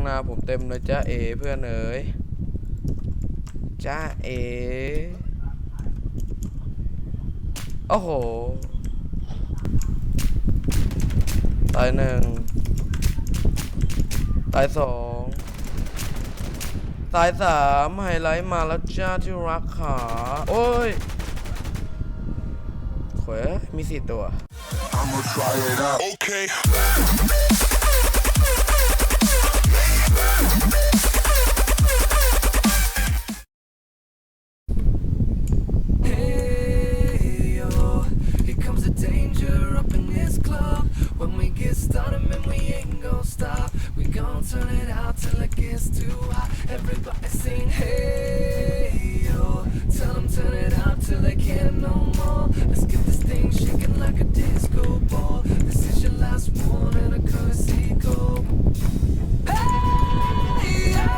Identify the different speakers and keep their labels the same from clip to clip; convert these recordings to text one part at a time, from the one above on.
Speaker 1: างหน้าผมเต็มเลยจ้าเอเพื่อนเอ๋ยจ้าเอโอ้โหตายหนึ่งตายสองตายสามไฮไลท์มาแล้วจ้าที่รักขา โอ้ยเขวมีสี่ตัว
Speaker 2: I'ma try it out.
Speaker 3: Okay.
Speaker 4: Till it gets too hot. Everybody sing, hey yo, tell them turn it out till they can't no more. Let's get this thing shaking like a disco ball. This is your last one and a courtesy call. Hey, yo,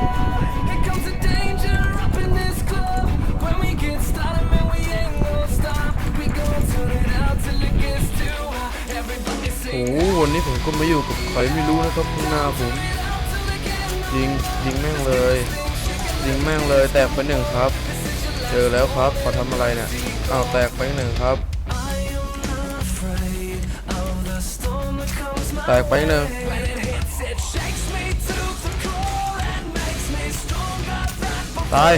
Speaker 4: here comes the danger up in this club. When we get started, man, we ain't gonna stop. We gon' turn it out till it gets too hot. Everybody
Speaker 1: โอ้
Speaker 4: sing.
Speaker 1: โหวันนี้ผมก็มาอยู่กับใครไม่รู้นะครับข้างหน้าผม ยิงยิงแม่งเลย ยิงแม่งเลยแตกไปหนึ่งครับ เจอแล้วครับขอทำอะไรเนี่ยอ้าวแตกไปหนึ่งครับ แตกไปหนึ่งตาย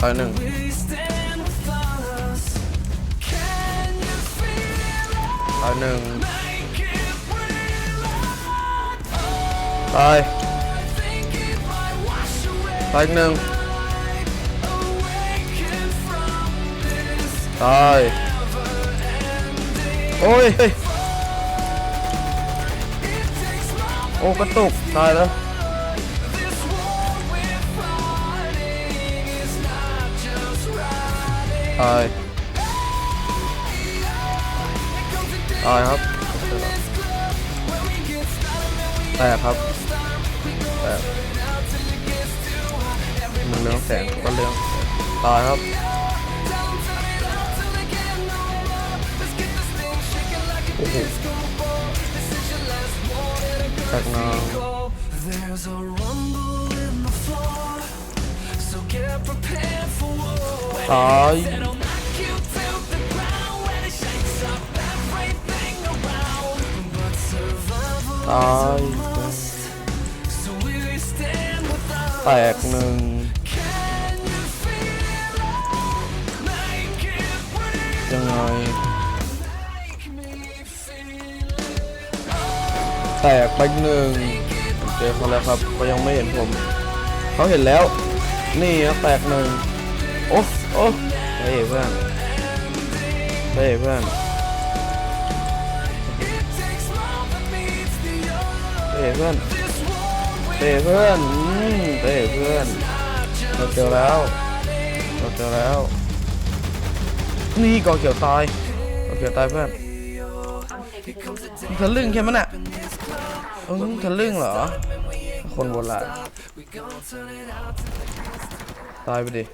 Speaker 1: ตายหนึ่งตายหนึ่ง ตายตายอีกหนึ่งตายโอ้ยโอ้กระตุกตายแล้วตายตายครับแตกครับ มันเรืองแสงก็เรืองตายครับ
Speaker 4: Tell 'em turn it out till they can't no more. Let's get this thing shaking like a
Speaker 1: โอ้โห
Speaker 4: disco ball. This is your last warning, a
Speaker 1: แตกนาง
Speaker 4: call. There's a rumble in the floor, so get prepared for war.
Speaker 1: ตาย
Speaker 4: It'll knock
Speaker 1: แตกหนึ่งยังไง แตกไปหนึ่งเจอเขาแล้วครับเขายังไม่เห็นผม เขาเห็นแล้ว นี่นะแตกหนึ่งโอ้โอ้เฮ้ยเพื่อนเฮ้ยเพื่อนเฮ้ยเพื่อนเฮ้ยเพื่อน เฮ้ยเพื่อน เราเจอแล้ว เราเจอแล้ว นี่กอเขียวตายกอเขียวตายเพื่อนทะลึ่งแค่มันอะเออทะลึ่งเหรอ คนโบราณตายไปดิ